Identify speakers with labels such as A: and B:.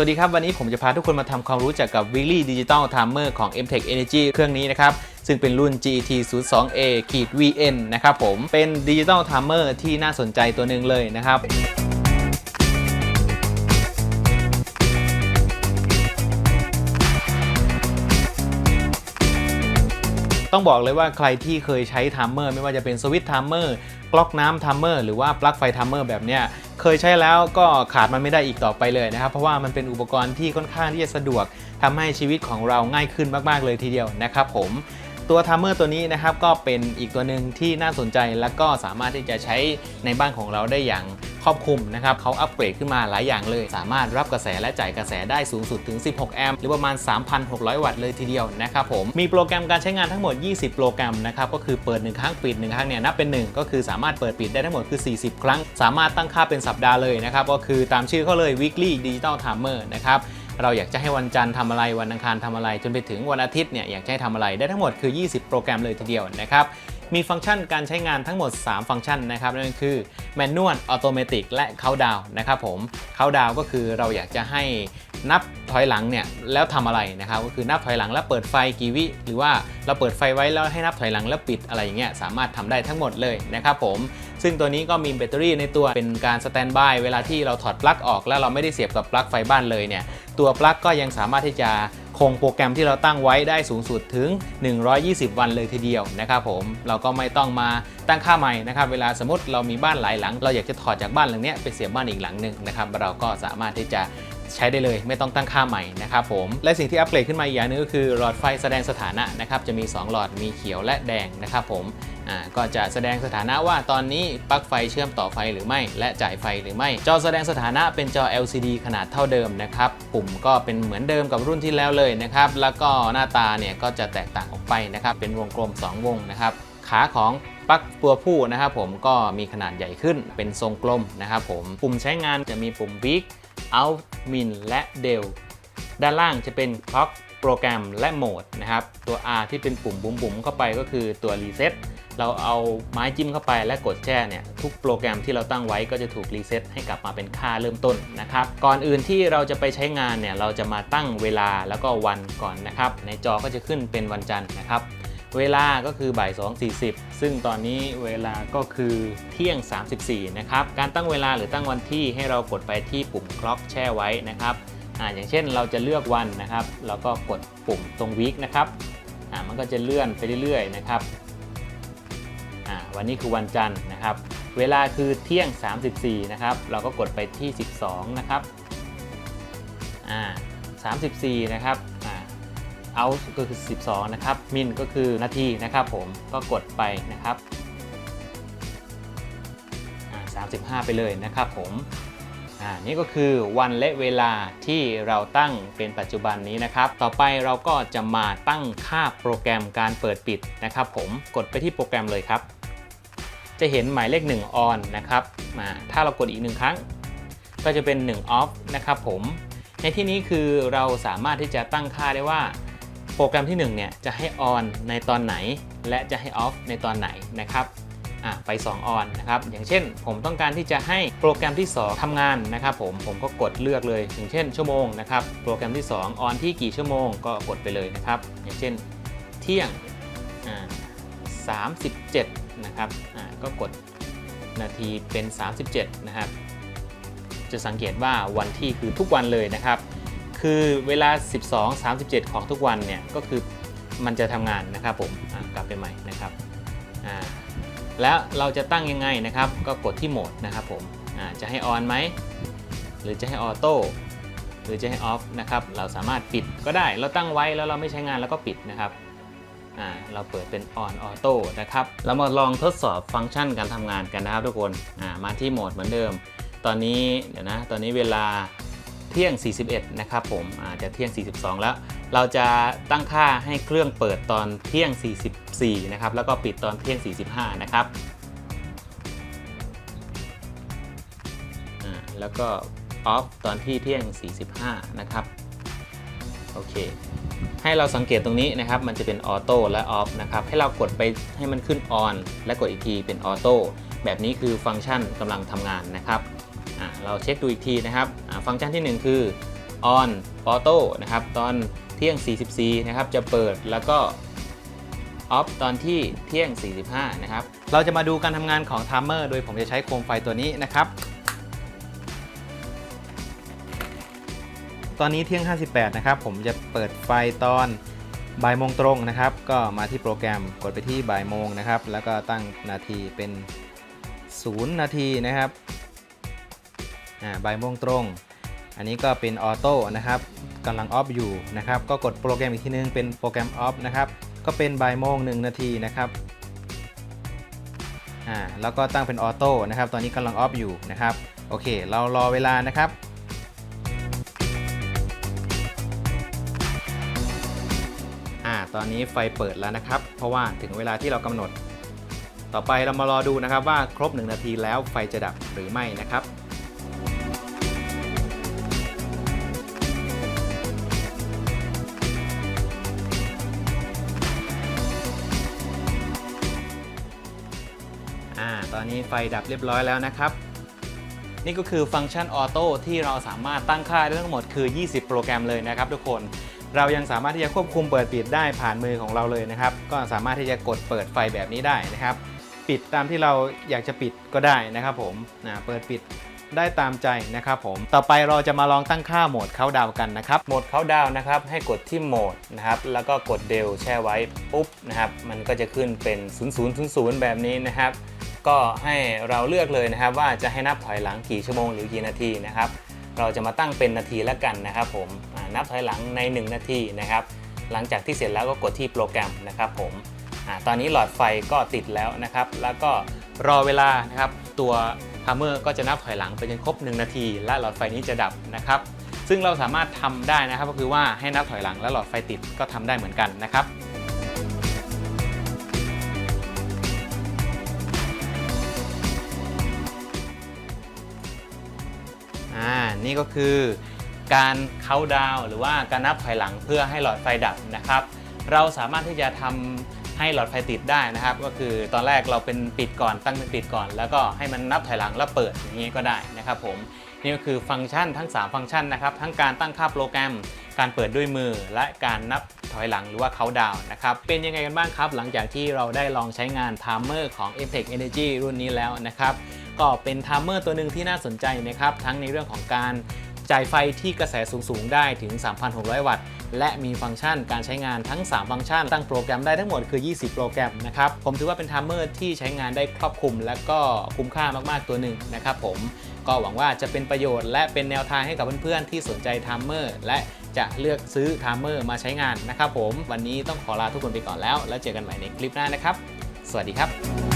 A: สวัสดีครับ วันนี้ผมจะพาทุกคนมาทำความรู้จักกับ Weekly Digital Timer ของ MTech Energy เครื่องนี้นะครับ ซึ่งเป็นรุ่น GT 0 2 A VN นะครับผมเป็น Digital Timer ที่น่าสนใจตัวหนึ่งเลยนะครับ ต้องบอกเลยว่าใครที่เคยใช้ไทม์เมอร์ไม่ว่าจะเป็นสวิตช์ไทม์เมอร์กล็อกน้ำไทม์เมอร์หรือว่าปลั๊กไฟไทม์เมอร์แบบเนี้ยเคยใช้แล้วก็ขาดมันไม่ได้อีกต่อไปเลยนะครับ เพราะว่ามันเป็นอุปกรณ์ที่ค่อนข้างที่จะสะดวกทำให้ชีวิตของเราง่ายขึ้นมาก ๆ เลยทีเดียวนะครับผม ตัวไทม์เมอร์ตัวนี้นะครับก็เป็นอีกตัวหนึ่งที่น่าสนใจและก็สามารถที่จะใช้ในบ้านของเราได้อย่างครอบคลุมนะครับเขาอัปเกรดขึ้นมาหลายอย่างเลย สามารถรับกระแสและจ่ายกระแสได้สูงสุดถึง 16 แอมป์หรือประมาณ 3,600 วัตต์เลยทีเดียวนะครับผมมีโปรแกรมการใช้งานทั้งหมด 20 โปรแกรมนะครับก็คือเปิด 1 ครั้งปิด 1 ครั้งเนี่ยนับเป็น 1 ก็คือสามารถเปิดปิดได้ทั้งหมดคือ 40 ครั้ง สามารถตั้งค่าเป็นสัปดาห์เลยนะครับก็คือตามชื่อเขาเลย weekly digital timer นะครับ เราอยากจะให้วันจันทร์ทำอะไรวันอังคารทำอะไร จนไปถึงวันอาทิตย์เนี่ยอยากจะให้ทำอะไรได้ทั้งหมดคือ 20 โปรแกรมเลยทีเดียวนะครับมีฟังก์ชันการใช้งานทั้งหมด 3 ฟังก์ชันนะครับนั่นคือ Manual Automatic และ Countdown นะครับผม Countdown ก็คือเราอยากจะให้นับถอยหลังเนี่ยแล้วทำอะไรนะครับก็คือนับถอยหลังแล้วเปิดไฟกี่วิหรือว่าเราเปิดไฟไว้แล้วให้นับถอยหลังแล้วปิดอะไรอย่างเงี้ยสามารถทำได้ทั้งหมดเลยนะครับผม ซึ่งตัวนี้ก็มีแบตเตอรี่ในตัวเป็นการสแตนบายเวลาที่เราถอดปลั๊กออก แล้วเราไม่ได้เสียบกับปลั๊กไฟบ้านเลยเนี่ยตัวปลั๊กก็ยังสามารถที่จะคงโปรแกรมที่เราตั้งไว้ได้สูงสุดถึง 120 วันเลยทีเดียวนะครับผมเราก็ไม่ต้องมาตั้งค่าใหม่นะครับเวลาสมมติเรามีบ้านหลายหลัง เราอยากจะถอดจากบ้านหลังเนี้ยไปเสียบบ้านอีกหลังหนึ่งนะครับเราก็สามารถที่จะ ใช้ได้เลยไม่ต้องตั้งค่าใหม่นะครับผมและสิ่งที่อัปเกรดขึ้นมาอีกอย่างหนึงก็คือหลอดไฟแสดงสถานะนะครับจะมี 2 หลอดมีเขียวและแดงนะครับผมก็จะแสดงสถานะว่าตอนนี้ปลั๊กไฟเชื่อมต่อไฟหรือไม่ และจ่ายไฟหรือไม่ จอแสดงสถานะเป็นจอ LCD ขนาดเท่าเดิมนะครับปุ่มก็เป็นเหมือนเดิมกับรุ่นที่แล้วเลยนะครับแล้วก็หน้าตาเนี่ยก็จะแตกต่างออกไปนะครับเป็นวงกลม 2 วงนะครับขาของปลั๊กตัวผู้นะครับผมก็มีขนาดใหญ่ขึ้นเป็นทรงกลมนะครับผมปุ่มใช้งานจะมีปุ่ม Week Out Min และ Del ด้านล่างจะเป็น Clock โปรแกรมและโหมดนะครับ ตัว R ที่เป็นปุ่มบุ๋มๆเข้าไปก็คือตัว Reset เราเอาไม้จิ้มเข้าไปและกดแช่เนี่ยทุกโปรแกรมที่เราตั้งไว้ก็จะถูกรีเซ็ตให้กลับมาเป็นค่าเริ่มต้นนะครับ ก่อนอื่นที่เราจะไปใช้งานเนี่ยเราจะมาตั้งเวลาแล้วก็วันก่อนนะครับ ในจอก็จะขึ้นเป็นวันจันทร์นะครับ เวลาก็คือบ่าย 2.40 ซึ่งตอนนี้เวลาก็คือเที่ยง 34 นะครับ การตั้งเวลาหรือตั้งวันที่ให้เรากดไปที่ปุ่มคล็อกแช่ไว้นะครับอ่าอย่างเช่นเราจะเลือกวันนะครับเราก็กดปุ่มตรงวีคนะครับอ่ามันก็จะเลื่อนไปเรื่อยๆนะครับอ่าวันนี้คือวันจันทร์นะครับ เวลาคือเที่ยง 34 นะครับ เราก็กดไปที่ 12 นะครับ อ่า 34 นะครับ out ก็คือ 12 นะครับ min ก็คือนาทีนะครับผมก็กดไปนะครับ 35 ไปเลยนะครับผมอ่านี่ก็คือวันและเวลาที่เราตั้งเป็นปัจจุบันนี้นะครับ ต่อไปเราก็จะมาตั้งค่าโปรแกรมการเปิดปิดนะครับ ผมกดไปที่โปรแกรมเลยครับ จะเห็นหมายเลข1 on นะครับมาถ้าเรากดอีกหนึ่งครั้ง ก็จะเป็น1 off นะครับผมในที่นี้คือเราสามารถที่จะตั้งค่าได้ว่า โปรแกรมที่1เนี่ยจะให้ on ในตอนไหน และจะให้ off ในตอนไหนนะครับอะไป2 on นนะครับอย่างเช่น ผมต้องการที่จะให้โปรแกรมที่ 2ทำงานนะครับผมผมก็กดเลือกเลยอย่างเช่น ชั่วโมงนะครับโปรแกรมที่2 on ที่กี่ชั่วโมงก็กดไปเลยนะครับอย่างเช่นเที่ยงอ่า37นะครับอ่าก็กดนาทีเป็น 37 นะครับ จะสังเกตว่าวันที่คือทุกวันเลยนะครับ คือเวลา 12 37 ของทุกวันเนี่ยก็คือมันจะทำงานนะครับผมกลับไปใหม่นะครับแล้วเราจะตั้งยังไงนะครับ ก็กดที่โหมดนะครับผมจะให้ออนไหมหรือจะให้ออโต้หรือจะให้ออฟนะครับเราสามารถปิดก็ได้เราตั้งไว้แล้วเราไม่ใช้งานแล้วก็ปิดนะครับเราเปิดเป็น on auto นะครับเรามาลองทดสอบฟังก์ชันการทำงานกันนะครับทุกคนมาที่โหมดเหมือนเดิม ตอนนี้เดี๋ยวนะตอนนี้เวลา เที่ยง 41 นะครับผมอาจจะเที่ยง 42 แล้ว เราจะตั้งค่าให้เครื่องเปิดตอนเที่ยง 44 นะครับ แล้วก็ปิดตอนเที่ยง 45 นะครับแล้วก็ออฟตอนที่เที่ยง 45 นะครับ โอเค ให้เราสังเกตตรงนี้นะครับ มันจะเป็นออโต้และออฟนะครับ ให้เรากดไปให้มันขึ้นออนและกดอีกทีเป็นออโต้แบบนี้คือฟังก์ชันกำลังทำงานนะครับ เราเช็คดูอีกทีนะครับฟังก์ชันที่ 1 คือ on auto นะครับตอนเที่ยง 44 นะครับจะเปิดแล้วก็ off ตอนที่เที่ยง 45 นะครับ เราจะมาดูการทำงานของ timer โดยผมจะใช้โคมไฟตัวนี้นะครับ ตอนนี้เที่ยง 58 นะครับ ผมจะเปิดไฟตอนบ่ายโมงตรงนะครับ ก็มาที่โปรแกรมกดไปที่บ่ายโมงนะครับ แล้วก็ตั้งนาทีเป็น 0 นาทีนะครับ อ่าบ่ายโมงตรง อันนี้ก็เป็นออโต้นะครับกำลังออฟอยู่นะครับก็กดโปรแกรมอีกทีนึงเป็นโปรแกรมออฟนะครับก็เป็นบ่ายโมง1นาทีนะครับอ่าแล้วก็ตั้งเป็นออโต้นะครับ ตอนนี้กำลังออฟอยู่นะครับโอเค เรารอเวลานะครับอ่าตอนนี้ไฟเปิดแล้วนะครับ เพราะว่าถึงเวลาที่เรากำหนด ต่อไปเรามารอดูนะครับว่าครบ 1 นาทีแล้วไฟจะดับหรือไม่นะครับ นี้ไฟดับเรียบร้อยแล้วนะครับ นี่ก็คือฟังก์ชันออโต้ที่เราสามารถตั้งค่าได้ทั้งหมดคือ 20 โปรแกรมเลยนะครับทุกคนเรายังสามารถที่จะควบคุมเปิดปิดได้ผ่านมือของเราเลยนะครับ ก็สามารถที่จะกดเปิดไฟแบบนี้ได้นะครับ ปิดตามที่เราอยากจะปิดก็ได้นะครับผมนะเปิดปิดได้ตามใจนะครับผม ต่อไปเราจะมาลองตั้งค่าโหมดเขาดาวกันนะครับ โหมดเขาดาวนะครับ ให้กดที่โหมดนะครับ แล้วก็กดเดลแช่ไว้ปุ๊บนะครับ มันก็จะขึ้นเป็น 0000 แบบนี้นะครับ ก็ให้เราเลือกเลยนะครับ ว่าจะให้นับถอยหลังกี่ชั่วโมงหรือกี่นาทีนะครับ เราจะมาตั้งเป็นนาทีแล้วกันนะครับ ผมนับถอยหลังใน 1 นาทีนะครับ หลังจากที่เสร็จแล้วก็กดที่โปรแกรมนะครับผมอตอนนี้หลอดไฟก็ติดแล้วนะครับ แล้วก็รอเวลานะครับ ตัวทัมเมอร์ก็จะนับถอยหลังไปจนครบ 1 นาที และหลอดไฟนี้จะดับนะครับ ซึ่งเราสามารถทำได้นะครับก็คือว่าให้นับถอยหลังและหลอดไฟติดก็ทำได้เหมือนกันนะครับ นี่ก็คือ การเคาน์ดาวหรือว่าการนับถอยหลังเพื่อให้หลอดไฟดับนะครับ เราสามารถที่จะทำให้หลอดไฟติดได้นะครับ ก็คือตอนแรกเราเป็นปิดก่อนตั้งเป็นปิดก่อน แล้วก็ให้มันนับถอยหลังแล้วเปิดอย่างนี้ก็ได้นะครับผมนี่ก็คือฟังก์ชันทั้ง 3 ฟังก์ชันนะครับ ทั้งการตั้งค่าโปรแกรม การเปิดด้วยมือ และการนับถอยหลังหรือว่าเขาดาวน์นะครับ เป็นยังไงกันบ้างครับ หลังจากที่เราได้ลองใช้งานไทม์เมอร์ของ Apex Energy รุ่นนี้แล้วนะครับ ก็เป็นไทม์เมอร์ตัวหนึ่งที่น่าสนใจนะครับ ทั้งในเรื่องของการจ่ายไฟที่กระแสสูง ๆ ได้ถึง 3,600 วัตต์ และมีฟังก์ชันการใช้งานทั้ง 3 ฟังก์ชัน ตั้งโปรแกรมได้ทั้งหมดคือ 20 โปรแกรมนะครับ ผมถือว่าเป็นไทม์เมอร์ที่ใช้งานได้ครอบคลุม และก็คุ้มค่ามากๆตัวหนึ่งนะครับผมก็หวังว่าจะเป็นประโยชน์และเป็นแนวทางให้กับเพื่อนๆ ที่สนใจไทม์เมอร์และจะเลือกซื้อไทม์เมอร์มาใช้งานนะครับผม วันนี้ต้องขอลาทุกคนไปก่อนแล้ว แล้วเจอกันใหม่ในคลิปหน้านะครับ สวัสดีครับ